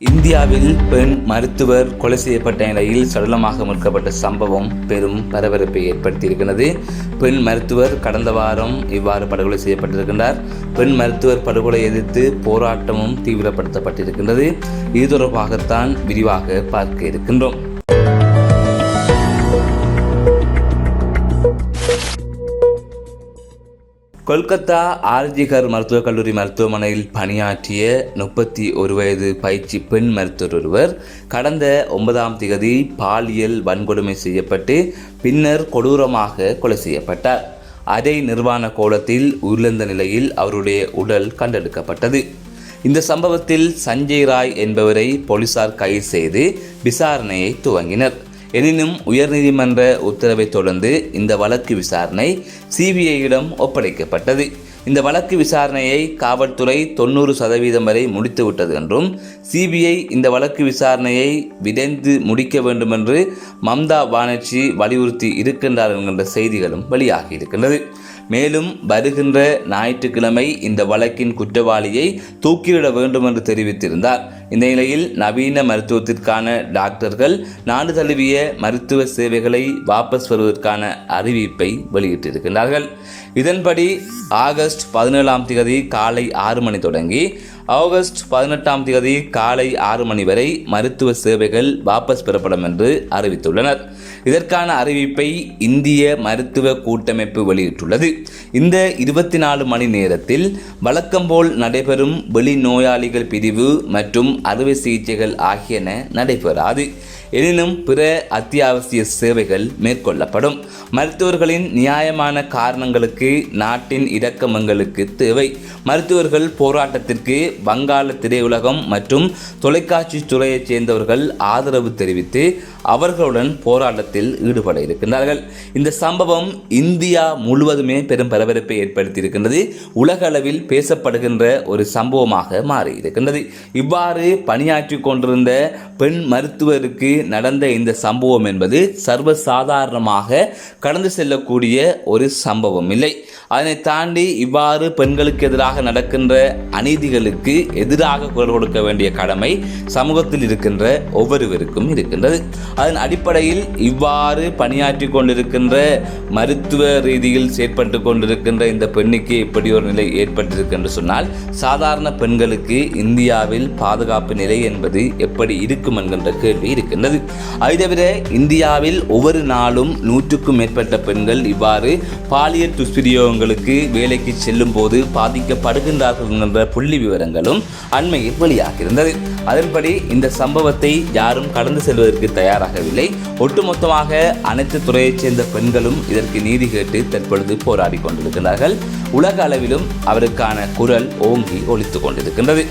இந்தியாவில் பெண் மருத்துவர் கொலை செய்யப்பட்ட நிலையில் சடலமாக மீட்கப்பட்ட சம்பவம் பெரும் பரபரப்பை ஏற்படுத்தியிருக்கிறது. பெண் மருத்துவர் கடந்த வாரம் இவ்வாறு படுகொலை செய்யப்பட்டிருக்கின்றார். பெண் மருத்துவர் படுகொலை எதிர்த்து போராட்டமும் தீவிரப்படுத்தப்பட்டிருக்கின்றது. இது தொடர்பாகத்தான் விரிவாக பார்க்க இருக்கின்றோம். கொல்கத்தா ஆர்ஜிகர் மருத்துவக் கல்லூரி மருத்துவமனையில் பணியாற்றிய முப்பத்தி ஒரு வயது பயிற்சி பெண் மருத்துவர் ஒருவர் கடந்த ஒன்பதாம் திகதி பாலியல் வன்கொடுமை செய்யப்பட்டு பின்னர் கொடூரமாக கொலை செய்யப்பட்டார். அரை நிர்வாண கோலத்தில் உயிரிழந்த நிலையில் அவருடைய உடல் கண்டெடுக்கப்பட்டது. இந்த சம்பவத்தில் சஞ்சய் ராய் என்பவரை போலீசார் கைது செய்து விசாரணையை துவங்கினர். எனினும் உயர்நீதிமன்ற உத்தரவை தொடர்ந்து இந்த வழக்கு விசாரணை சிபிஐயிடம் ஒப்படைக்கப்பட்டது. இந்த வழக்கு விசாரணையை காவல்துறை தொண்ணூறு சதவீதம் வரை முடித்துவிட்டது என்றும் சிபிஐ இந்த வழக்கு விசாரணையை விரைந்து முடிக்க வேண்டும் என்று மம்தா பானர்ஜி வலியுறுத்தி இருக்கின்றார் என்கின்ற செய்திகளும் வெளியாகி இருக்கின்றது. மேலும் வருகின்ற ஞாயிற்றுக்கிழமை இந்த வழக்கின் குற்றவாளியை தூக்கிலிட வேண்டும் என்று தெரிவித்திருந்தார். இந்த நிலையில் நவீன மருத்துவத்திற்கான டாக்டர்கள் நாடு தழுவிய மருத்துவ சேவைகளை வாபஸ் வருவதற்கான அறிவிப்பை வெளியிட்டிருக்கிறார்கள் இதன்படி ஆகஸ்ட் பதினேழாம் தேதி காலை ஆறு மணி தொடங்கி ஆகஸ்ட் பதினெட்டாம் தேதி காலை ஆறு மணி வரை மருத்துவ சேவைகள் வாபஸ் பெறப்படும் என்று அறிவித்துள்ளனர். இதற்கான அறிவிப்பை இந்திய மருத்துவ கூட்டமைப்பு வெளியிட்டுள்ளது. இந்த இருபத்தி நாலு மணி நேரத்தில் வழக்கம்போல் நடைபெறும் வெளிநோயாளிகள் பிரிவு மற்றும் அறுவை சிகிச்சைகள் ஆகியன நடைபெறாது. எனினும் பிற அத்தியாவசிய சேவைகள் மேற்கொள்ளப்படும். மருத்துவர்களின் நியாயமான காரணங்களுக்கு நாட்டின் இடக்கமங்களுக்கு தேவை. மருத்துவர்கள் போராட்டத்திற்கு வங்காள திரையுலகம் மற்றும் தொலைக்காட்சி துறையைச் சேர்ந்தவர்கள் ஆதரவு தெரிவித்து அவர்களுடன் போராட்டத்தில் ஈடுபட இருக்கின்றார்கள். இந்த சம்பவம் இந்தியா முழுவதுமே பெரும் பரபரப்பை ஏற்படுத்தியிருக்கின்றது. உலக அளவில் பேசப்படுகின்ற ஒரு சம்பவமாக மாறி இருக்கின்றது இவ்வாறு பணியாற்றி கொண்டிருந்த பெண் மருத்துவருக்கு நடந்த இந்த சம்பவம் என்பது சர்வசாதாரணமாக கடந்து செல்லக்கூடிய ஒரு சம்பவம். இல்லை. அதனை தாண்டி இவ்வாறு பெண்களுக்கு எதிராக நடக்கின்ற அநீதிகளுக்கு எதிராக குரல் கொடுக்க வேண்டிய கடமை சமூகத்தில் இருக்கின்ற ஒவ்வொருவருக்கும் இருக்கின்றது. அதன் அடிப்படையில் இவ்வாறு பணியாற்றி கொண்டிருக்கின்ற மருத்துவ ரீதியில் செயற்பட்டு கொண்டிருக்கின்ற இந்த பெண்ணுக்கு இப்படி ஒரு நிலை ஏற்பட்டிருக்கு சொன்னால் சாதாரண பெண்களுக்கு இந்தியாவில் பாதுகாப்பு நிலை என்பது எப்படி இருக்கும் என்கின்ற கேள்வி இருக்கின்றது. அதை தவிர இந்தியாவில் ஒவ்வொரு நாளும் நூற்றுக்கும் மேற்பட்ட பெண்கள் இவ்வாறு பாலியல் குடும்பங்களுக்கு வேலைக்கு செல்லும் போது பாதிக்கப்படுகின்றார்கள் என்ற புள்ளி விவரங்களும் அண்மையில் வெளியாகியிருந்தது. அதன்படி இந்த சம்பவத்தை யாரும் கடந்து செல்வதற்கு தயாராகவில்லை. ஒட்டுமொத்தமாக அனைத்து துறையைச் சேர்ந்த பெண்களும் இதற்கு நீதி கேட்டு தற்பொழுது போராடி கொண்டிருக்கிறார்கள். உலக அளவிலும் அவருக்கான குரல் ஓங்கி ஒழித்து கொண்டிருக்கின்றது.